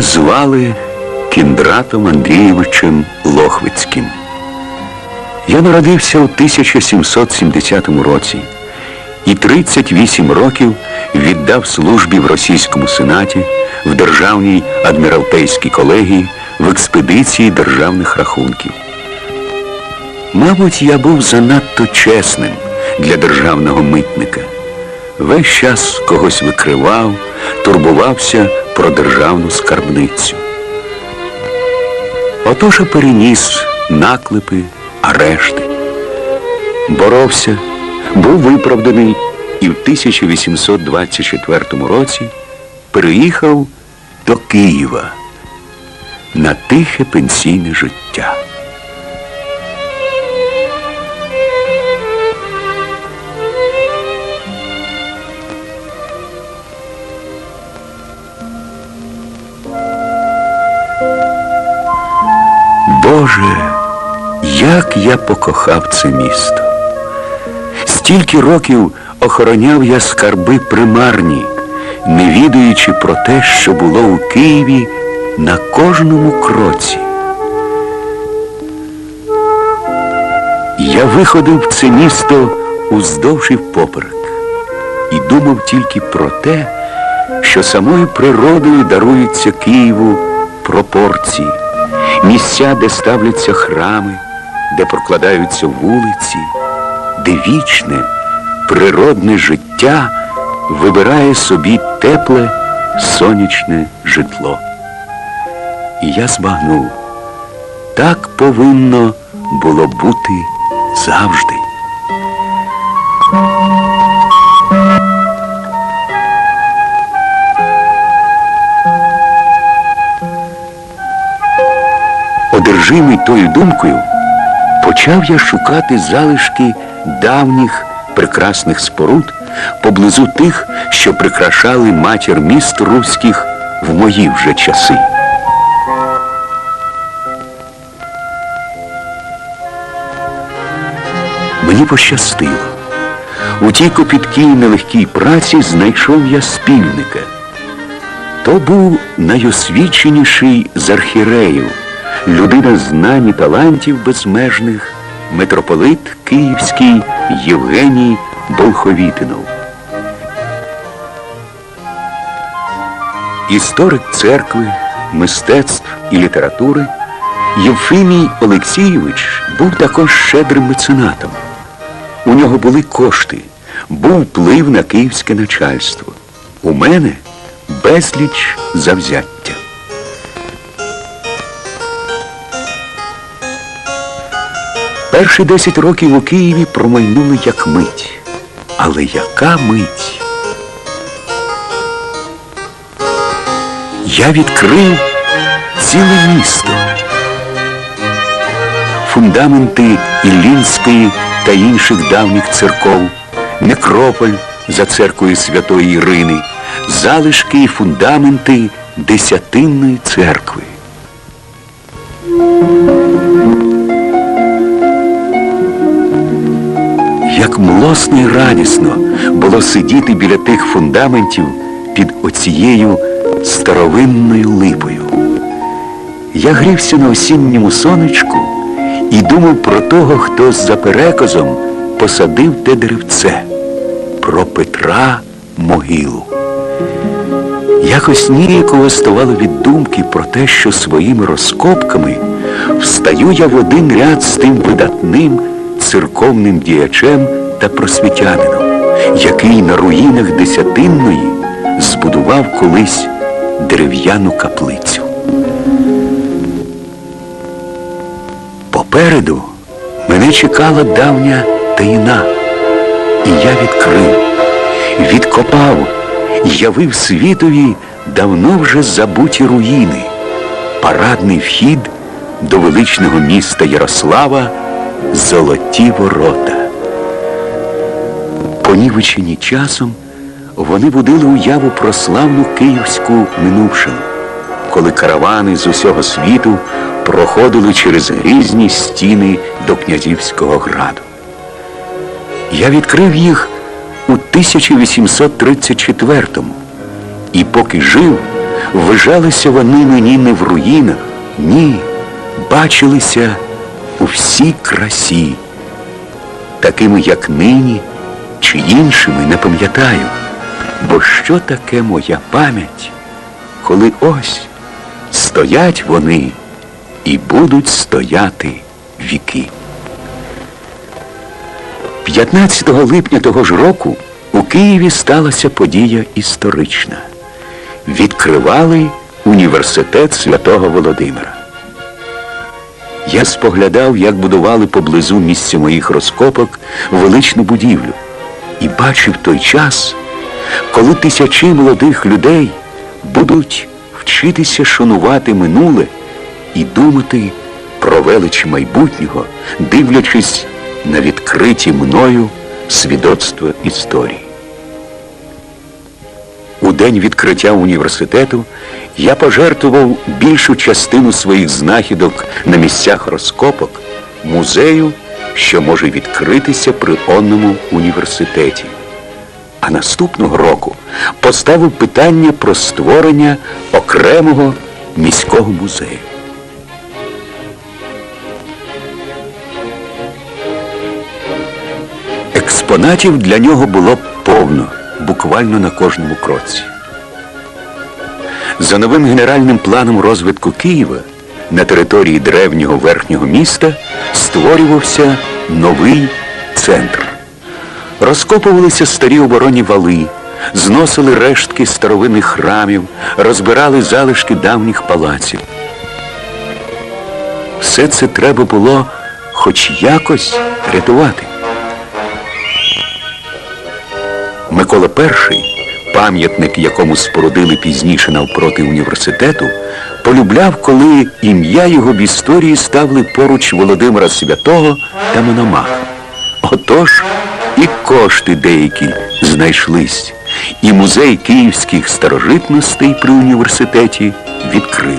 Звали Кіндратом Андрійовичем Лохвицьким. Я народився у 1770 році і 38 років віддав службі в російському сенаті, в Державній адміралтейській колегії, в експедиції державних рахунків. Мабуть, я був занадто чесним для державного митника. Весь час когось викривав, турбувався про державну скарбницю. Отож і переніс наклепи, арешти. Боровся, був виправданий і в 1824 році переїхав до Києва на тихе пенсійне життя. Як я покохав це місто. Стільки років охороняв я скарби примарні, не відаючи про те, що було у Києві на кожному кроці. Я виходив в це місто уздовж і впоперек і думав тільки про те, що самою природою даруються Києву пропорції, місця, де ставляться храми, де прокладаються вулиці, де вічне, природне життя вибирає собі тепле сонячне житло. І я збагнув, так повинно було бути завжди. Одержимий тою думкою, почав я шукати залишки давніх прекрасних споруд поблизу тих, що прикрашали матір міст руських в мої вже часи. Мені пощастило. У тій копіткій нелегкій праці знайшов я спільника. То був найосвіченіший з архіреїв, людина знань і талантів безмежних, митрополит Київський Євгеній Болховітинов. Історик церкви, мистецтв і літератури Євфимій Олексійович був також щедрим меценатом. У нього були кошти, був вплив на київське начальство. У мене безліч завзяття. Перші десять років у Києві промайнули як мить. Але яка мить? Я відкрив ціле місто. Фундаменти Іллінської та інших давніх церков, некрополь за церквою Святої Ірини, залишки і фундаменти Десятинної церкви. Як млосно і радісно було сидіти біля тих фундаментів під оцією старовинною липою. Я грівся на осінньому сонечку і думав про того, хто за переказом посадив те деревце, про Петра могилу. Якось ніяково ставало від думки про те, що своїми розкопками встаю я в один ряд з тим видатним церковним діячем та просвітянином, який на руїнах Десятинної збудував колись дерев'яну каплицю. Попереду мене чекала давня таїна, і я відкрив, відкопав, явив світові давно вже забуті руїни, парадний вхід до величного міста Ярослава Золоті ворота. Понівечені часом вони будили уяву про славну київську минувшину, коли каравани з усього світу проходили через грізні стіни до князівського граду. Я відкрив їх у 1834-му і поки жив, ввижалися вони мені не в руїнах, ні, бачилися у всій красі, такими, як нині, чи іншими не пам'ятаю. Бо що таке моя пам'ять, коли ось стоять вони і будуть стояти віки. 15 липня того ж року у Києві сталася подія історична. Відкривали університет святого Володимира. Я споглядав, як будували поблизу місця моїх розкопок величну будівлю і бачив той час, коли тисячі молодих людей будуть вчитися шанувати минуле і думати про велич майбутнього, дивлячись на відкриті мною свідоцтва історії. У день відкриття університету я пожертвував більшу частину своїх знахідок на місцях розкопок музею, що може відкритися при онному університеті. А наступного року поставив питання про створення окремого міського музею. Експонатів для нього було повно, буквально на кожному кроці. За новим генеральним планом розвитку Києва на території древнього верхнього міста створювався новий центр. Розкопувалися старі оборонні вали, зносили рештки старовинних храмів, розбирали залишки давніх палаців. Все це треба було хоч якось рятувати. Микола І, пам'ятник, якому спорудили пізніше навпроти університету, полюбляв, коли ім'я його в історії ставили поруч Володимира Святого та Мономаха. Отож і кошти деякі знайшлись, і музей київських старожитностей при університеті відкрили.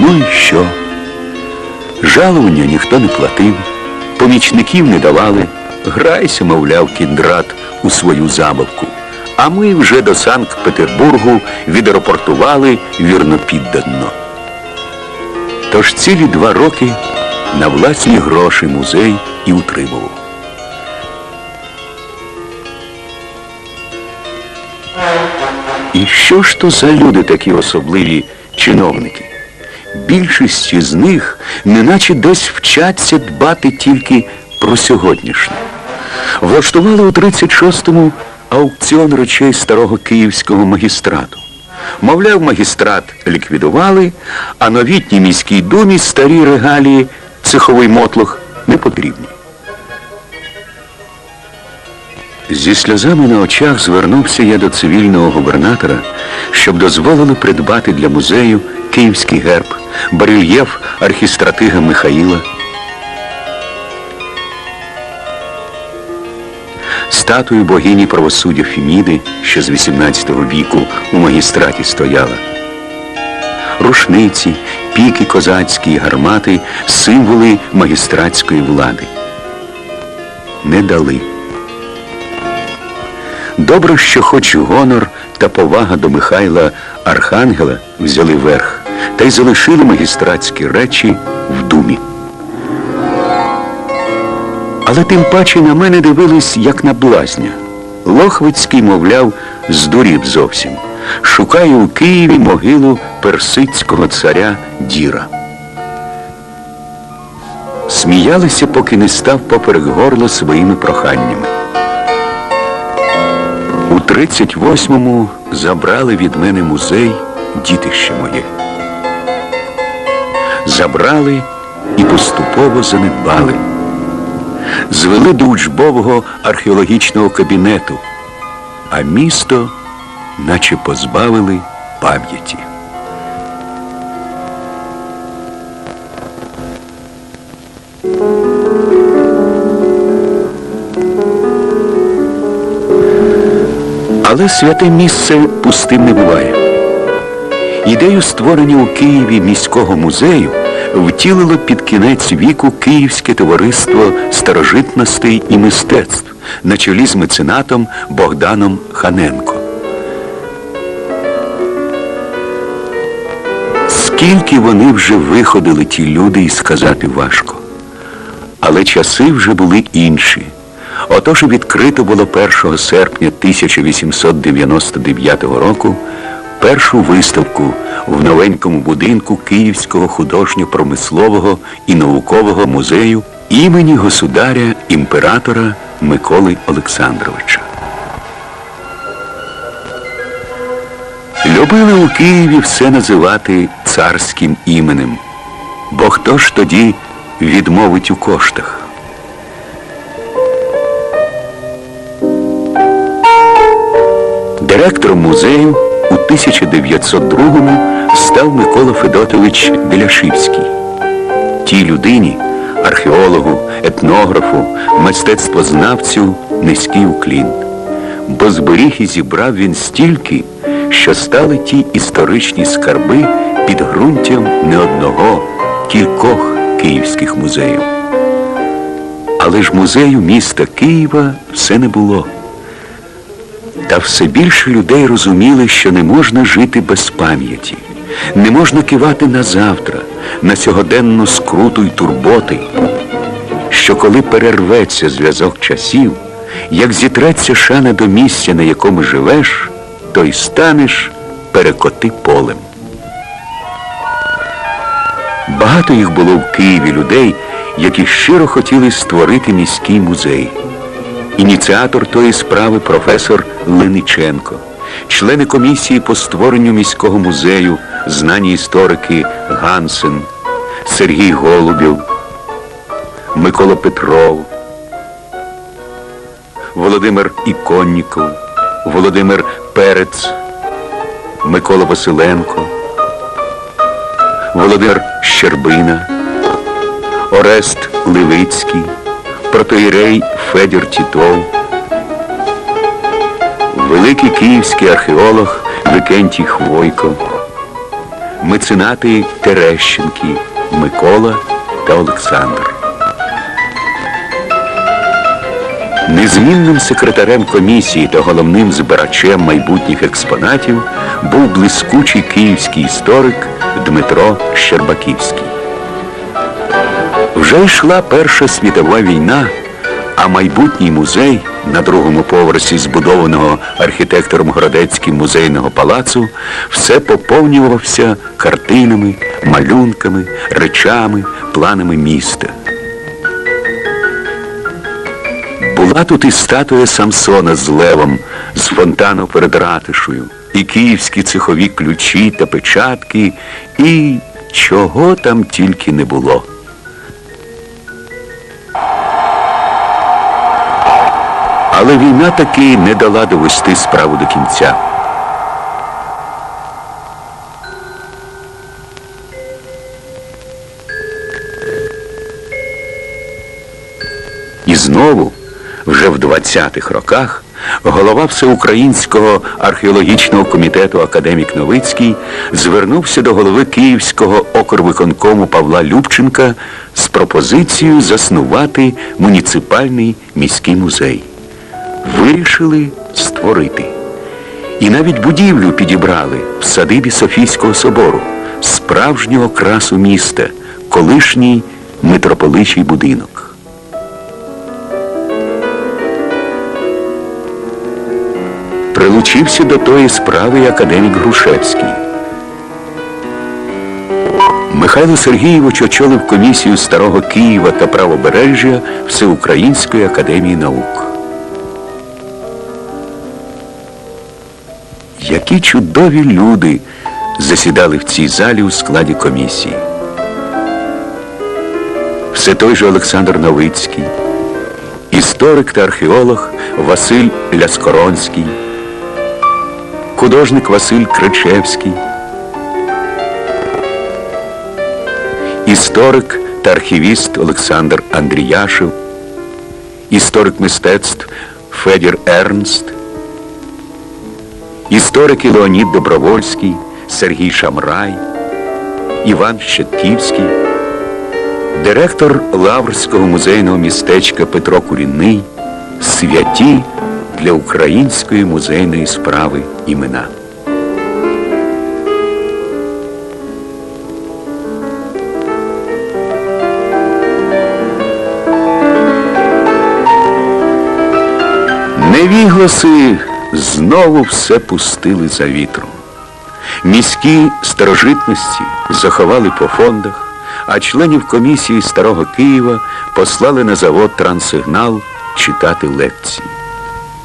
Ну і що? Жалування ніхто не платив, помічників не давали. Грайся, мовляв, кіндрат у свою забавку. А ми вже до Санкт-Петербургу відрапортували вірно піддано. Тож цілі два роки на власні гроші музей і утримував. І що ж то за люди такі особливі чиновники? Більшість з них неначе десь вчаться дбати тільки про сьогоднішнє. Влаштували у 36-му аукціон речей старого київського магістрату. Мовляв, магістрат ліквідували, а новітній міській думі старі регалії цеховий мотлох не потрібні. Зі сльозами на очах звернувся я до цивільного губернатора, щоб дозволили придбати для музею київський герб, барельєф архістратига Михаїла, статую богині правосуддя Феміди, що з 18 віку у магістраті стояла. Рушниці, піки козацькі і гармати, символи магістратської влади. Не дали. Добре, що хоч гонор та повага до Михайла Архангела взяли верх, та й залишили магістратські речі в думі. Але тим паче на мене дивились, як на блазня. Лохвицький, мовляв, здурів зовсім. Шукає у Києві могилу персидського царя Діра. Сміялися, поки не став поперек горла своїми проханнями. У 38-му забрали від мене музей дітище моє. Забрали і поступово занедбали. Звели до учбового археологічного кабінету, а місто наче позбавили пам'яті. Але святе місце пустим не буває. Ідею створення у Києві міського музею втілило під кінець віку Київське товариство старожитностей і мистецтв на чолі з меценатом Богданом Ханенко. Скільки вони вже виходили ті люди і сказати важко. Але часи вже були інші. Отож відкрито було 1 серпня 1899 року першу виставку в новенькому будинку Київського художньо-промислового і наукового музею імені государя імператора Миколи Олександровича. Любили у Києві все називати царським іменем, бо хто ж тоді відмовить у коштах? Директором музею у 1902-му став Микола Федотович Деляшівський. Тій людині, археологу, етнографу, мистецтвознавцю низький уклін. Бо зберіг і зібрав він стільки, що стали ті історичні скарби підґрунтям не одного, кількох київських музеїв. Але ж музею міста Києва все не було. Та все більше людей розуміли, що не можна жити без пам'яті, не можна кивати на завтра, на сьогоденну скруту й турботи, що коли перерветься зв'язок часів, як зітреться шана до місця, на якому живеш, то й станеш перекоти полем. Багато їх було в Києві людей, які щиро хотіли створити міський музей. Ініціатор тої справи професор Линиченко, члени комісії по створенню міського музею, знані історики Гансен, Сергій Голубів, Микола Петров, Володимир Іконніков, Володимир Перець, Микола Василенко, Володимир Щербина, Орест Ливицький протоїрей Федір Тітов, великий київський археолог Викентій Хвойко, меценати Терещенки Микола та Олександр. Незмінним секретарем комісії та головним збирачем майбутніх експонатів був блискучий київський історик Дмитро Щербаківський. Вже йшла Перша світова війна, а майбутній музей на другому поверсі збудованого архітектором Городецьким музейного палацу все поповнювався картинами, малюнками, речами, планами міста. Була тут і статуя Самсона з левом, з фонтану перед ратишою, і київські цехові ключі та печатки, і чого там тільки не було. Але війна таки не дала довести справу до кінця. І знову, вже в 20-х роках, голова Всеукраїнського археологічного комітету академік Новицький звернувся до голови Київського окрвиконкому Павла Любченка з пропозицією заснувати муніципальний міський музей вирішили створити. І навіть будівлю підібрали в садибі Софійського собору, справжнього красу міста, колишній митрополичий будинок. Прилучився до тої справи академік Грушевський. Михайло Сергійович очолив комісію Старого Києва та Правобережжя Всеукраїнської академії наук. Які чудові люди засідали в цій залі у складі комісії. Все той же Олександр Новицький, історик та археолог Василь Ляскоронський, художник Василь Кричевський, історик та архівіст Олександр Андріяшев, історик мистецтв Федір Ернст, історики Леонід Добровольський, Сергій Шамрай, Іван Щетківський, директор Лаврського музейного містечка Петро Курінний святі для української музейної справи імена. Невігласи знову все пустили за вітром. Міські старожитності заховали по фондах, а членів комісії Старого Києва послали на завод Транссигнал читати лекції,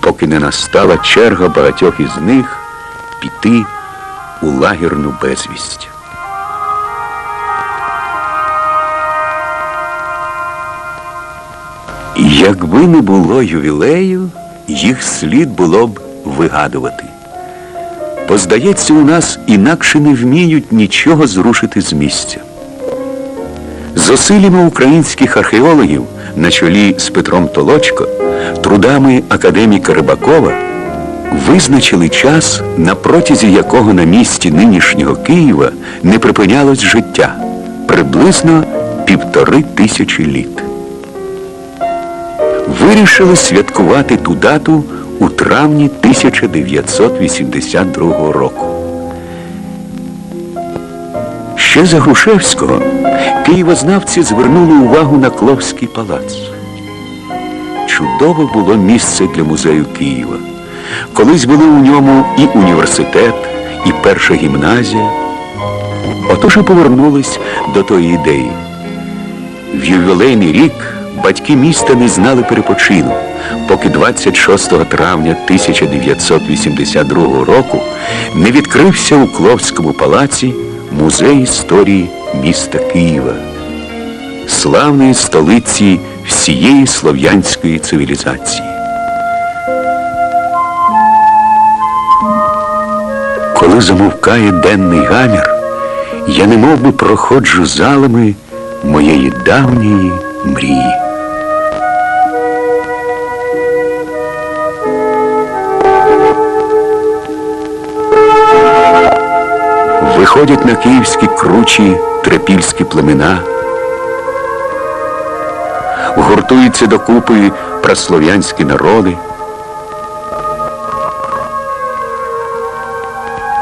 поки не настала черга багатьох із них піти у лагерну безвість. Якби не було ювілею, їх слід було б вигадувати. Бо, здається, у нас інакше не вміють нічого зрушити з місця. Зусиллями українських археологів на чолі з Петром Толочко, трудами академіка Рибакова, визначили час, на протязі якого на місці нинішнього Києва не припинялось життя приблизно півтори тисячі літ. Вирішили святкувати ту дату у травні 1982 року. Ще за Грушевського києвознавці звернули увагу на Кловський палац. Чудове було місце для музею Києва. Колись були у ньому і університет, і перша гімназія. Отож і повернулись до тої ідеї. В ювілейний рік батьки міста не знали перепочину, поки 26 травня 1982 року не відкрився у Кловському палаці музей історії міста Києва, славної столиці всієї слов'янської цивілізації. Коли замовкає денний гамір, я немов би проходжу залами моєї давньої мрії. Виходять на київські кручі трипільські племена, гуртуються докупи праслов'янські народи,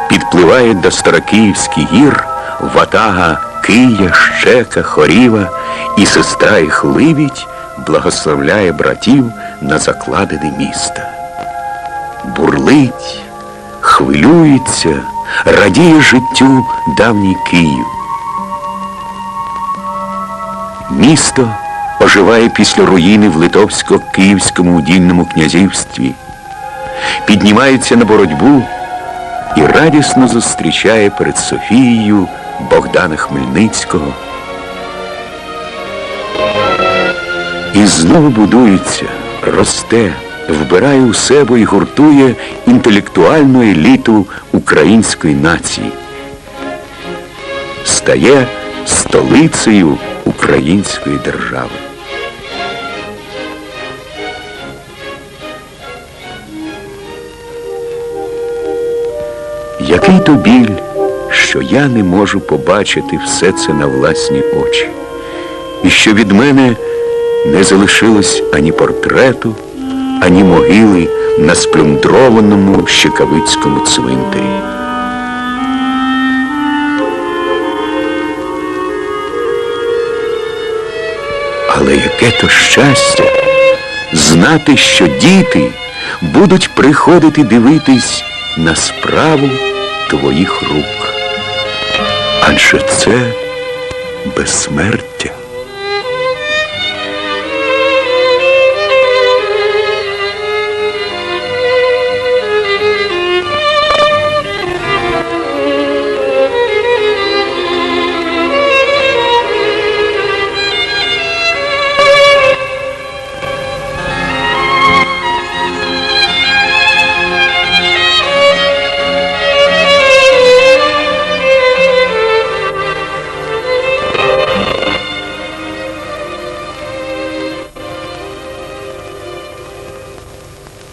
підпливають до Старокиївських гір ватага Кия, Щека, Хоріва і сестра їх Ливідь благословляє братів на закладини міста. Бурлить, хвилюється, радіє життю давній Київ. Місто оживає після руїни в Литовсько-Київському удільному князівстві, піднімається на боротьбу і радісно зустрічає перед Софією Богдана Хмельницького. І знову будується, росте, вбирає у себе і гуртує інтелектуальну еліту української нації. Стає столицею української держави. Який то біль, що я не можу побачити все це на власні очі, і що від мене не залишилось ані портрету, ані могили на сплюндрованому Щекавицькому цвинтарі. Але яке то щастя знати, що діти будуть приходити дивитись на справу твоїх рук. Адже це безсмертя.